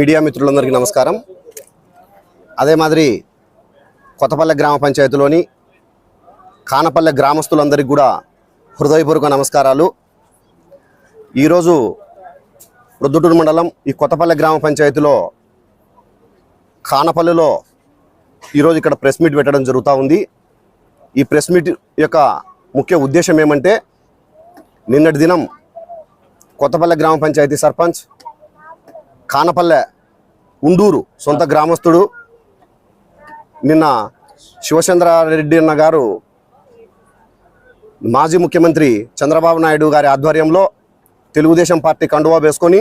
Media మిత్రులందరికీ నమస్కారం. అదే మాదిరి కొత్తపల్లె గ్రామ పంచాయతీలోని కానపల్లె గ్రామస్తులందరికీ కూడా హృదయపూర్వక నమస్కారాలు. ఈరోజు రుద్దుటూరు మండలం ఈ కొత్తపల్లె గ్రామ పంచాయతీలో కానపల్లెలో ఈరోజు ఇక్కడ ప్రెస్ మీట్ పెట్టడం జరుగుతూ ఉంది. ఈ ప్రెస్ మీట్ యొక్క ముఖ్య ఉద్దేశం ఏమంటే నిన్నటి దినం కొత్తపల్లె గ్రామ పంచాయతీ సర్పంచ్ కానపల్లె ఉండూరు సొంత గ్రామస్తుడు నిన్న శివచంద్రారెడ్డి అన్న గారు మాజీ ముఖ్యమంత్రి చంద్రబాబు నాయుడు గారి ఆధ్వర్యంలో తెలుగుదేశం పార్టీ కండువా వేసుకొని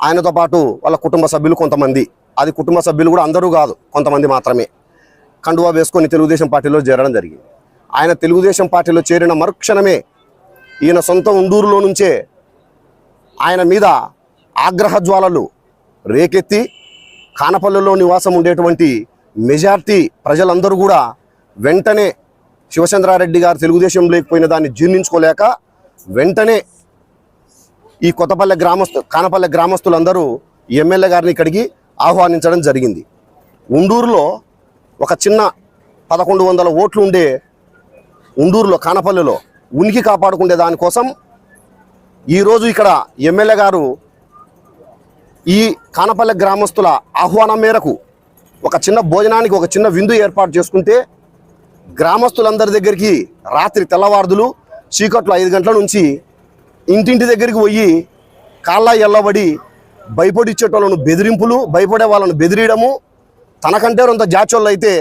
ఆయనతో పాటు వాళ్ళ కుటుంబ సభ్యులు కొంతమంది. అది కుటుంబ సభ్యులు కూడా అందరూ కాదు కొంతమంది మాత్రమే. కండువా వేసుకొని తెలుగుదేశం పార్టీలో చేరడం జరిగింది. ఆయన తెలుగుదేశం పార్టీలో చేరిన మరుక్షణమే ఈయన సొంత ఉండూరులో నుంచే ఆయన మీద ఆగ్రహ జ్వాలలు రేకెత్తి కానపల్లెలో నివాసం ఉండేటువంటి మెజార్టీ ప్రజలందరూ కూడా వెంటనే శివచంద్రారెడ్డి గారు తెలుగుదేశం లేకపోయిన దాన్ని జీర్ణించుకోలేక వెంటనే ఈ కొత్తపల్లె గ్రామస్తు కానపల్లె గ్రామస్తులందరూ ఎమ్మెల్యే గారిని ఇక్కడికి ఆహ్వానించడం జరిగింది. ఉండూరులో ఒక చిన్న పదకొండు వందల ఓట్లు ఉండే ఉండూరులో కానపల్లెలో ఉనికి కాపాడుకునే దానికోసం ఈరోజు ఇక్కడ ఎమ్మెల్యే గారు ఈ కానపల్లె గ్రామస్తుల ఆహ్వానం మేరకు ఒక చిన్న భోజనానికి ఒక చిన్న విందు ఏర్పాటు చేసుకుంటే గ్రామస్తులందరి దగ్గరికి రాత్రి తెల్లవారుదులు చీకట్లు ఐదు గంటల నుంచి ఇంటింటి దగ్గరికి పోయి కాళ్ళ ఎల్లబడి భయపడిచ్చేటోళ్ళను బెదిరింపులు భయపడే వాళ్ళను బెదిరియడము. తనకంటే రొంత జాచోళ్ళు అయితే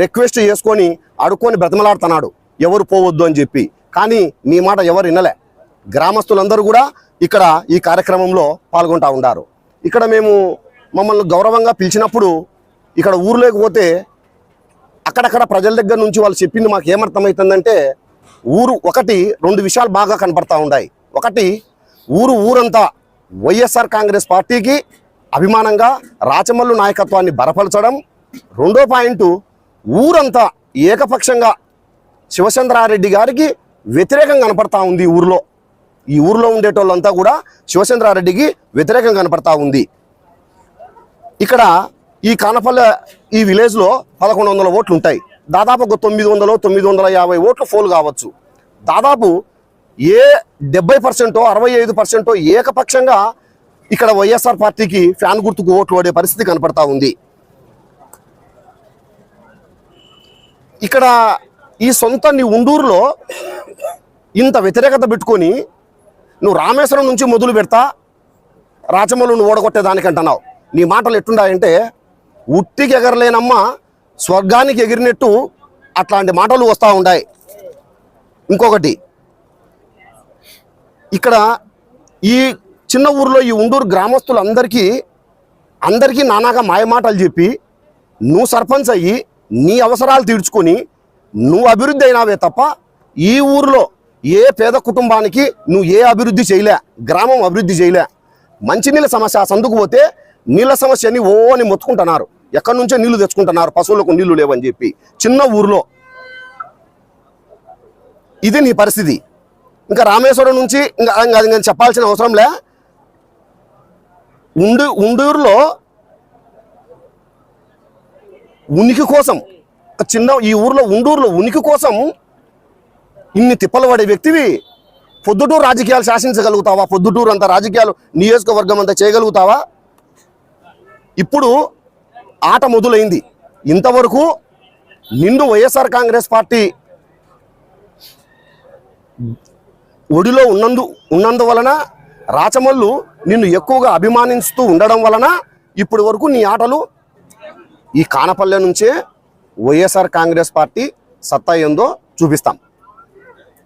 రిక్వెస్ట్ చేసుకొని అడుక్కొని బ్రతమలాడుతున్నాడు. ఎవరు పోవద్దు అని చెప్పి. కానీ మీ మాట ఎవరు వినలే. గ్రామస్తులందరూ కూడా ఇక్కడ ఈ కార్యక్రమంలో పాల్గొంటా ఉండారు. ఇక్కడ మేము మమ్మల్ని గౌరవంగా పిలిచినప్పుడు ఇక్కడ ఊర్లోకి పోతే అక్కడక్కడ ప్రజల దగ్గర నుంచి వాళ్ళు చెప్పింది మాకు ఏమర్థమవుతుందంటే ఊరు ఒకటి రెండు విషయాలు బాగా కనపడతా ఉన్నాయి. ఒకటి ఊరు ఊరంతా వైఎస్ఆర్ కాంగ్రెస్ పార్టీకి అభిమానంగా రాచమల్లు నాయకత్వాన్ని బలపరచడం. రెండో పాయింట్ ఊరంతా ఏకపక్షంగా శివచంద్రారెడ్డి గారికి వ్యతిరేకంగా కనపడతా ఉంది ఊర్లో. ఈ ఊర్లో ఉండేటోళ్ళంతా కూడా శివచంద్రారెడ్డికి వ్యతిరేకంగా కనపడతా ఉంది. ఇక్కడ ఈ కానపల్లె ఈ విలేజ్లో పదకొండు వందల ఓట్లు ఉంటాయి దాదాపు ఒక తొమ్మిది వందలు తొమ్మిది వందల యాభై ఓట్లు ఫోల్ కావచ్చు. దాదాపు ఏ డెబ్బై పర్సెంటో అరవై ఐదు పర్సెంటో ఏకపక్షంగా ఇక్కడ వైఎస్ఆర్ పార్టీకి ఫ్యాన్ గుర్తుకు ఓట్లు పడే పరిస్థితి కనపడతా ఉంది. ఇక్కడ ఈ సొంత నీ ఉండూరులో ఇంత వ్యతిరేకత పెట్టుకొని నువ్వు రామేశ్వరం నుంచి మొదలు పెడతా రాచమల్లును ఓడగొట్టేదానికి అంటున్నావు నీ మాటలు ఎట్టుండాయంటే ఉట్టికి ఎగరలేనమ్మ స్వర్గానికి ఎగిరినట్టు అట్లాంటి మాటలు వస్తూ ఉన్నాయి ఇంకొకటి ఇక్కడ ఈ చిన్న ఊర్లో ఈ ఉండూరు గ్రామస్తులందరికీ అందరికీ నానాగా మాయమాటలు చెప్పి నువ్వు సర్పంచ్ అయ్యి నీ అవసరాలు తీర్చుకొని నువ్వు అభివృద్ధి అయినావే తప్ప ఈ ఊర్లో ఏ పేద కుటుంబానికి నువ్వు ఏ అభివృద్ధి చేయలే గ్రామం అభివృద్ధి చేయలే మంచినీళ్ళ సమస్య ఆ సందుకు పోతే నీళ్ళ సమస్యని ఓ అని మొత్తుకుంటున్నారు. ఎక్కడి నుంచో నీళ్ళు తెచ్చుకుంటున్నారు పశువులకు నీళ్ళు లేవని చెప్పి. చిన్న ఊర్లో. ఇది నీ పరిస్థితి. ఇంకా రామేశ్వరం నుంచి ఇంకా ఇంకా అది చెప్పాల్సిన అవసరం లే. ఉండు ఉండూరులో ఉనికి కోసం చిన్న ఈ ఊర్లో ఉండూరులో ఉనికి కోసం ఇన్ని తిప్పలు పడే వ్యక్తివి. పొద్దుటూరు రాజకీయాలు శాసించగలుగుతావా? పొద్దుటూరు అంత రాజకీయాలు నియోజకవర్గం అంతా చేయగలుగుతావా? ఇప్పుడు ఆట మొదలైంది. ఇంతవరకు నిండు వైఎస్ఆర్ కాంగ్రెస్ పార్టీ ఒడిలో ఉన్నందు ఉన్నందువలన రాచమల్లు నిన్ను ఎక్కువగా అభిమానిస్తూ ఉండడం వలన ఇప్పటి వరకు నీ ఆటలు ఈ కానపల్లె నుంచే వైఎస్ఆర్ కాంగ్రెస్ పార్టీ సత్తా ఏందో చూపిస్తాం.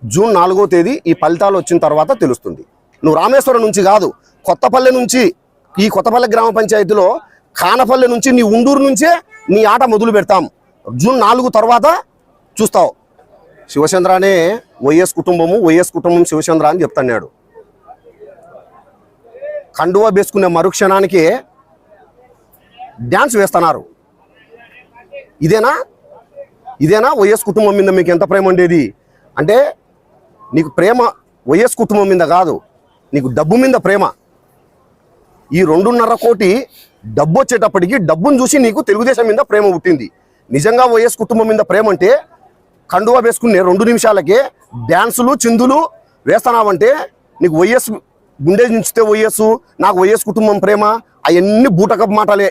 జూన్ నాలుగో తేదీ ఈ ఫలితాలు వచ్చిన తర్వాత తెలుస్తుంది. నువ్వు రామేశ్వరం నుంచి కాదు కొత్తపల్లె నుంచి ఈ కొత్తపల్లె గ్రామ పంచాయతీలో కానపల్లె నుంచి నీ ఉండూరు నుంచే నీ ఆట మొదలు పెడతాం. జూన్ నాలుగు తర్వాత చూస్తావు. శివచంద్రనే వైఎస్ కుటుంబము వైఎస్ కుటుంబం శివచంద్ర అని చెప్తున్నాడు. కండువా వేసుకునే మరుక్షణానికి డ్యాన్స్ వేస్తున్నారు. ఇదేనా? ఇదేనా? వైఎస్ కుటుంబం మీద మీకు ఎంత ప్రేమ ఉండేది? అంటే నీకు ప్రేమ వైఎస్ కుటుంబం మీద కాదు నీకు డబ్బు మీద ప్రేమ. ఈ రెండున్నర కోటి డబ్బు వచ్చేటప్పటికి డబ్బును చూసి నీకు తెలుగుదేశం మీద ప్రేమ పుట్టింది. నిజంగా వైఎస్ కుటుంబం మీద ప్రేమ అంటే కండువా వేసుకునే రెండు నిమిషాలకే డ్యాన్సులు చిందులు వేస్తున్నావంటే నీకు వైఎస్ గుండె నుంచితే వైఎస్ నాకు వైఎస్ కుటుంబం ప్రేమ అవన్నీ బూటకపు మాటలే.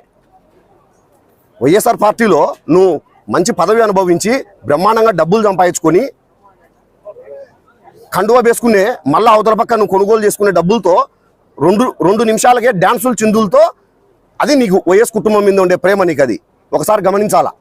వైఎస్ఆర్ పార్టీలో నువ్వు మంచి పదవి అనుభవించి బ్రహ్మాండంగా డబ్బులు సంపాదించుకొని కండువా వేసుకునే మళ్ళా అవతల పక్క నువ్వు కొనుగోలు చేసుకునే డబ్బులతో రెండు రెండు నిమిషాలకే డ్యాన్సులు చిందులతో అది నీకు వైఎస్ కుటుంబం మీద ఉండే ప్రేమ నీకు అది ఒకసారి గమనించాలా?